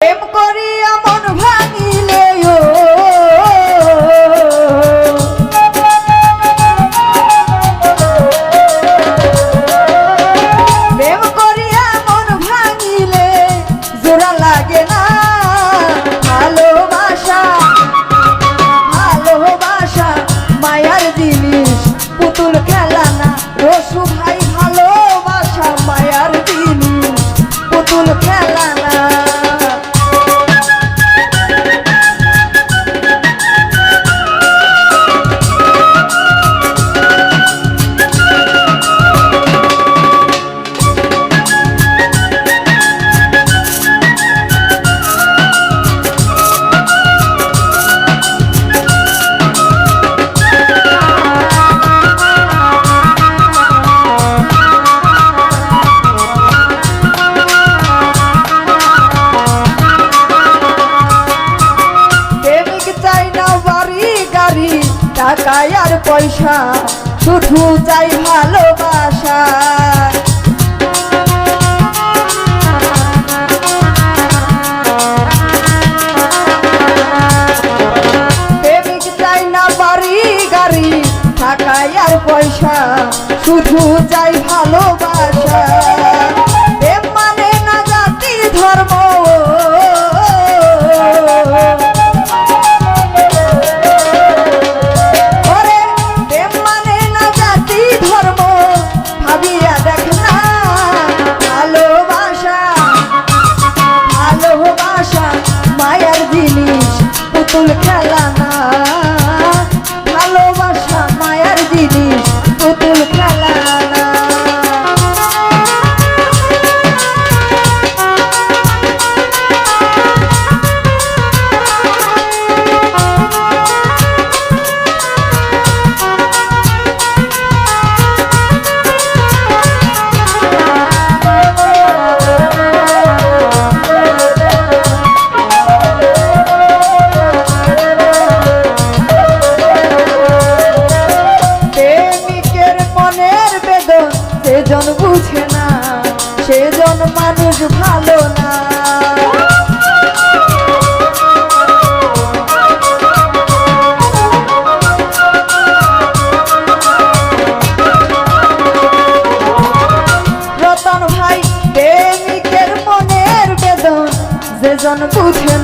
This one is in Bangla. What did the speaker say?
প্রেম করিয়া মন ভাঙিলে প্রেম করিয়া মন ভাঙিলে, জোড়া লাগে না। ভালোবাসা ভালোবাসা, মায়ার জিনিস, পুতুল খেলা টাকায় আর পয়সা শুধু চাই ভালোবাসা টাকায় আর পয়সা শুধু চাই ভালোবাসা। বুঝে না সেজন মানুষ ভালো না। যেজন বুঝে